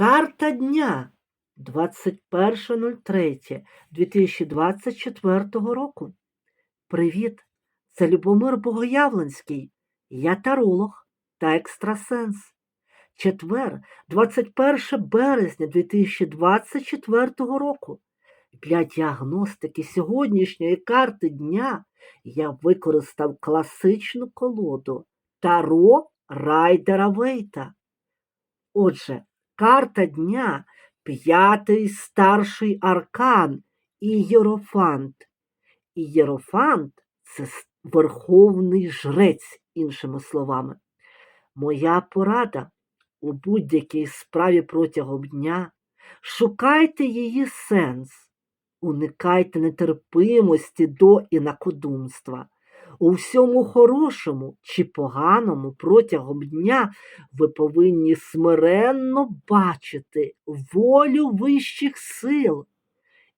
Карта дня 21.03.2024 року. Привіт! Це Любомир Богоявленський. Я таролог та екстрасенс. Четвер, 21 березня 2024 року. Для діагностики сьогоднішньої карти дня я використав класичну колоду Таро Райдера Вейта. Отже, карта дня п'ятий старший аркан Ієрофант. Ієрофант це верховний жрець, іншими словами. Моя порада у будь-якій справі протягом дня шукайте її сенс, уникайте нетерпимості до інакодумства. У всьому хорошому чи поганому протягом дня ви повинні смиренно бачити волю вищих сил.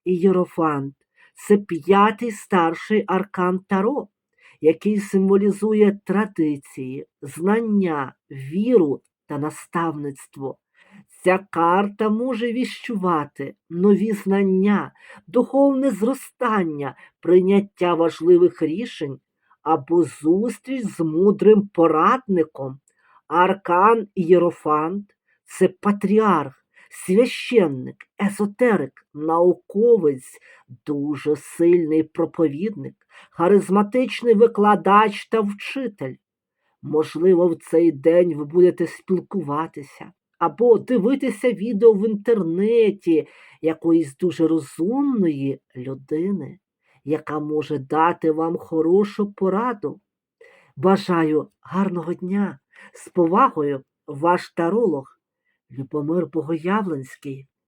Ієрофант це п'ятий старший аркан Таро, який символізує традиції, знання, віру та наставництво. Ця карта може віщувати нові знання, духовне зростання, прийняття важливих рішень або зустріч з мудрим порадником. Аркан Ієрофант це патріарх, священник, езотерик, науковець, дуже сильний проповідник, харизматичний викладач та вчитель. Можливо, в цей день ви будете спілкуватися або дивитися відео в інтернеті якоїсь дуже розумної людини, яка може дати вам хорошу пораду. Бажаю гарного дня! З повагою, ваш таролог Любомир Богоявленський.